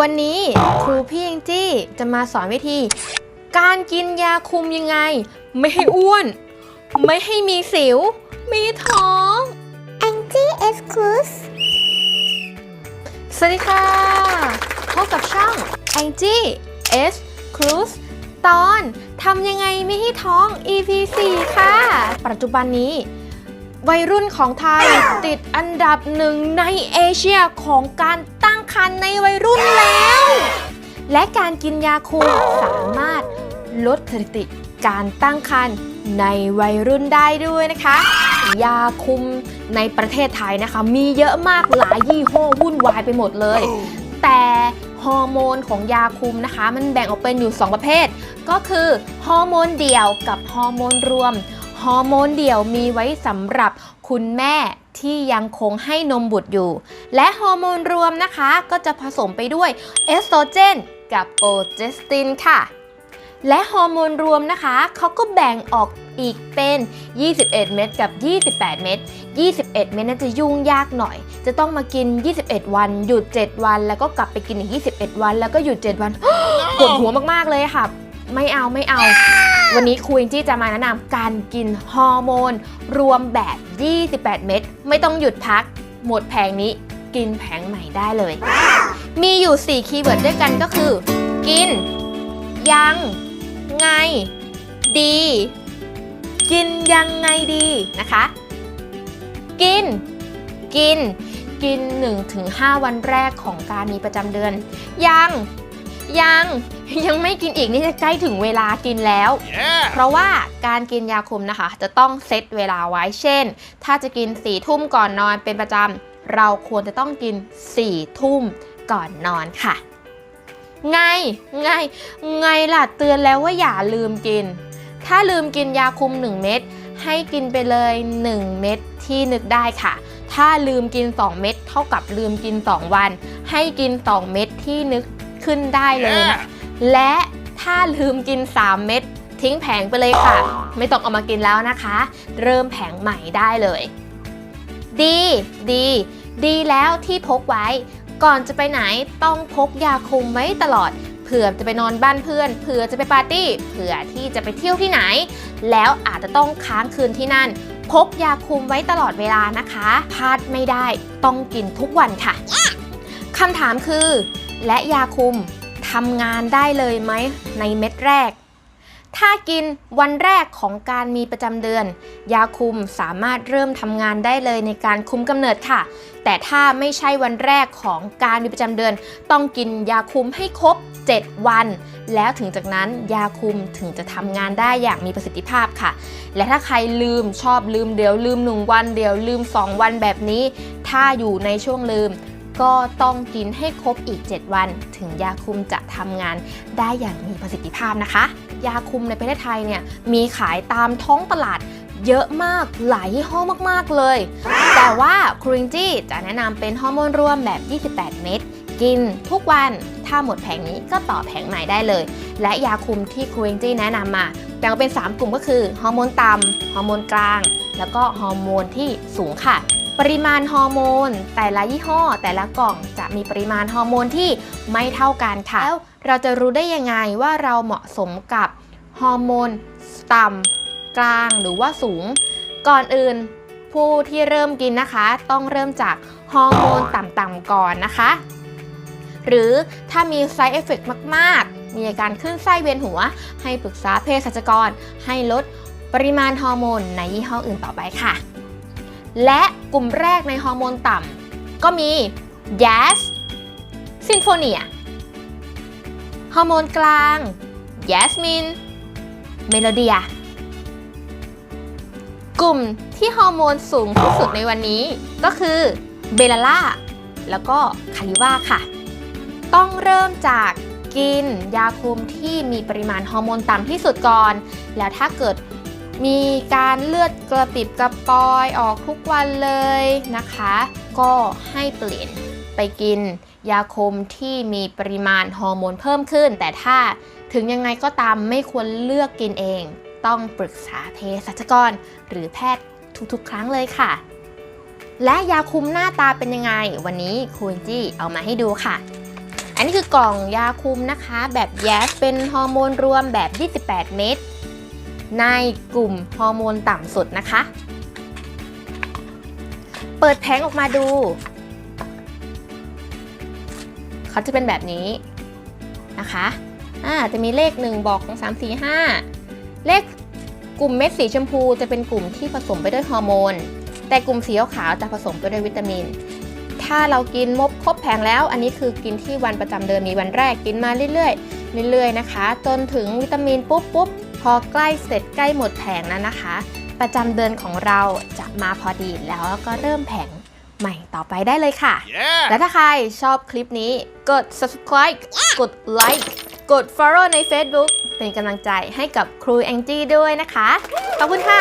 วันนี้ครูพี่แองจี้จะมาสอนวิธี การกินยาคุมยังไง ไม่ให้อ้วน ไม่ให้มีสิว มีท้อง Angie S. Cruz สวัสดีค่ะ พบกับช่อง Angie S Cruise ตอนทำยังไงไม่ให้ท้อง EP 4ค่ะ ปัจจุบันนี้วัยรุ่นของไทยติดอันดับหนึ่งในเอเชียของการ ตั้งครรภ์ในวัยรุ่นแล้ว และการกินยาคุมสามารถลดสถิติการตั้งครรภ์ในวัยรุ่นได้ด้วยนะคะ ยาคุมในประเทศไทยนะคะ มีเยอะมากหลายยี่ห้อวุ่นวายไปหมดเลย แต่ฮอร์โมนของยาคุมนะคะ มันแบ่งออกเป็นอยู่ 2 ประเภท ก็คือฮอร์โมนเดี่ยวกับฮอร์โมนรวม ฮอร์โมนเดี่ยวมีไว้สำหรับคุณแม่ที่ยังคงให้นมบุตรอยู่ และฮอร์โมนรวมนะคะก็จะผสมไปด้วยเอสโตรเจนกับโปรเจสตินค่ะ และฮอร์โมนรวมนะคะเขาก็แบ่งออกอีกเป็น 21 เม็ดกับ 28 เม็ด 21 เม็ดน่าจะยุ่งยากหน่อย จะต้องมากิน 21 วัน หยุด 7 วัน แล้วก็กลับไปกินอีก 21 วัน แล้วก็หยุด 7 วัน ปวดหัวมาก ๆ เลยค่ะ ไม่เอาไม่เอา วันนี้ครูอิงจี้จะมาแนะนำการกินฮอร์โมน รวมแบบ 28 เม็ดไม่ต้องหยุดพัก หมดแผงนี้กินแผงใหม่ได้เลย มีอยู่ 4 คีย์เวิร์ดด้วยกันก็คือ กิน ยัง ไง ดี กินยังไงดีนะคะ กิน กิน กิน 1-5 วันแรกของการมีประจำเดือน ยัง ยัง ยังไม่กินอีกนี่จะใกล้ถึงเวลากินแล้ว Yeah! เพราะว่าการกินยาคุมนะคะ จะต้องเซตเวลาไว้เช่น ถ้าจะกิน4ี่ทุ่มก่อนนอนเป็นประจำเราควรจะต้องกิน4ี่ทุ่มก่อนนอนค่ะ ไง ไง ไงล่ะเตือนแล้วว่าอย่าลืมกิน ถ้าลืมกินยาคุม 1 เม็ดให้กินไปเลย 1 เม็ดที่นึกได้ค่ะ ถ้าลืมกิน 2 เม็ดเท่ากับลืมกิน 2 วัน ให้กิน 2 เม็ดที่นึกขึ้นได้เลยนะ และถ้าลืมกิน 3 เม็ดทิ้งแผงไปเลยค่ะ ไม่ต้องเอามากินแล้วนะคะ เริ่มแผงใหม่ได้เลย ดี ดี ดีแล้วที่พกไว้ ก่อนจะไปไหนต้องพกยาคุมไว้ตลอดเผื่อจะไปนอนบ้านเพื่อนเผื่อจะไปปาร์ตี้เผื่อที่จะไปเที่ยวที่ไหน แล้วอาจจะต้องค้างคืนที่นั่น พกยาคุมไว้ตลอดเวลานะคะพลาดไม่ได้ต้องกินทุกวันค่ะคำถามคือ และยาคุม ทำงานได้เลยไหมในเม็ดแรก ถ้ากินวันแรกของการมีประจำเดือน ยาคุมสามารถเริ่มทำงานได้เลยในการคุมกำเนิดค่ะ แต่ถ้าไม่ใช่วันแรกของการมีประจำเดือน ต้องกินยาคุมให้ครบ 7 วัน แล้วถึงจากนั้นยาคุมถึงจะทำงานได้อย่างมีประสิทธิภาพค่ะ และถ้าใครลืมชอบลืมเดี๋ยวลืม 1 วันเดี๋ยวลืม 2 วันแบบนี้ ถ้าอยู่ในช่วงลืม ก็ต้องกินให้ครบอีก 7 วัน ถึงยาคุมจะทำงานได้อย่างมีประสิทธิภาพนะคะ ยาคุมในประเทศไทยเนี่ยมีขายตามท้องตลาดเยอะมากหลายยี่ห้อมากๆเลย แต่ว่าคริงจี้จะแนะนำเป็นฮอร์โมนรวมแบบ 28 เม็ดกินทุกวันถ้าหมดแผงนี้ก็ต่อแผงใหม่ได้เลย และยาคุมที่คริงจี้แนะนำมาแบ่งเป็น 3 กลุ่มก็คือฮอร์โมนต่ำฮอร์โมนกลาง แล้วก็ฮอร์โมนที่สูงค่ะ ปริมาณฮอร์โมน แต่ละยี่ห้อ แต่ละกล่องจะมีปริมาณฮอร์โมนที่ไม่เท่ากันค่ะแล้วเราจะรู้ได้ยังไงว่าเราเหมาะสมกับฮอร์โมนต่ำกลางหรือว่าสูง ก่อนอื่นผู้ที่เริ่มกินนะคะ ต้องเริ่มจากฮอร์โมนต่ำๆก่อนนะคะ หรือถ้ามี side effect มาก ๆ มีอาการขึ้นไส้เวียนหัว ให้ปรึกษาเภสัชกร ให้ลดปริมาณฮอร์โมนในยี่ห้ออื่นต่อไปค่ะ และ กลุ่มแรกในฮอร์โมนต่ำก็มี Yas Sinfonia ฮอร์โมนกลาง Yasmin Melodia กลุ่มที่ฮอร์โมนสูงที่สุดในวันนี้ก็คือเบลล่าแล้วก็คาลิว่าค่ะ ต้องเริ่มจากกินยาคุมที่มีปริมาณฮอร์โมนต่ำที่สุดก่อน แล้วถ้าเกิด มีการเลือดกระปิบกระปอยออกทุกวันเลยนะคะ ก็ให้เปลี่ยนไปกินยาคุมที่มีปริมาณฮอร์โมนเพิ่มขึ้น แต่ถ้าถึงยังไงก็ตามไม่ควรเลือกกินเอง ต้องปรึกษาเภสัชกร หรือแพทย์ทุกๆ ครั้งเลยค่ะ และยาคุมหน้าตาเป็นยังไง วันนี้คุณจี้เอามาให้ดูค่ะ อันนี้คือกล่องยาคุมนะคะ แบบแยสเป็นฮอร์โมนรวมแบบ 28 เม็ด ในกลุ่มฮอร์โมนต่ำสุดนะคะ เปิดแผงออกมาดู เขาจะเป็นแบบนี้นะคะอ่าจะมีเลข 1 บอกของ3 4 5 เลขกลุ่มเม็ดสีชมพูจะเป็นกลุ่มที่ผสมไปด้วยฮอร์โมน แต่กลุ่มสีขาวจะผสมไปด้วยวิตามิน ถ้าเรากินมบครบแผงแล้ว อันนี้คือกินที่วันประจำเดือนมีวันแรกกินมาเรื่อยๆ เรื่อยๆนะคะ จนถึงวิตามินปุ๊บปุ๊บ พอใกล้เสร็จใกล้หมดแผงแล้วนะคะ ประจำเดือนของเราจะมาพอดีแล้วก็เริ่มแผงใหม่ต่อไปได้เลยค่ะ Yeah! และถ้าใครชอบคลิปนี้กด subscribe กด like กด follow ใน Facebook เป็นกำลังใจให้กับครูแองจี้ด้วยนะคะ ขอบคุณค่ะ